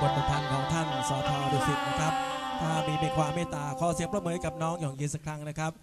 บทประพันธ์ของท่านสอทอดุสิตนะครับ ถ้ามีมีความเมตตาขอเสียงประมือกับน้องหยองยินสักครั้งนะครับ